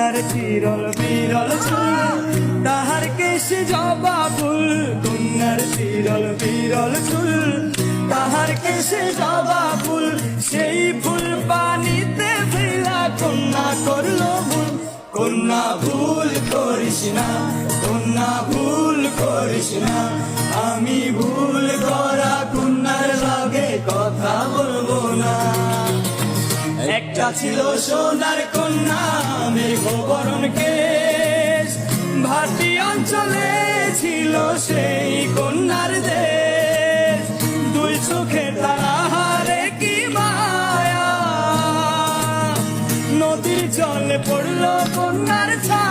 কন্যার চিরল বিরল তাহার কেশে জবা ফুল চিরল বিরল চুল তাহার কেশে জবা ফুল সেই ফুল পানিতে ফেলা কন্যা করল ভুল কন্যা ভুল করিস না, কন্যা ভুল করিস না, আমি ভুল করা একটা ছিল সোনার কন্যা মেঘবরণ কেশ। ভাটি অঞ্চলে ছিল সেই কন্যার দেশ। দুই চোখে তারা কি মায়া? নদীর জলে পড়ল কন্যার ছায়া।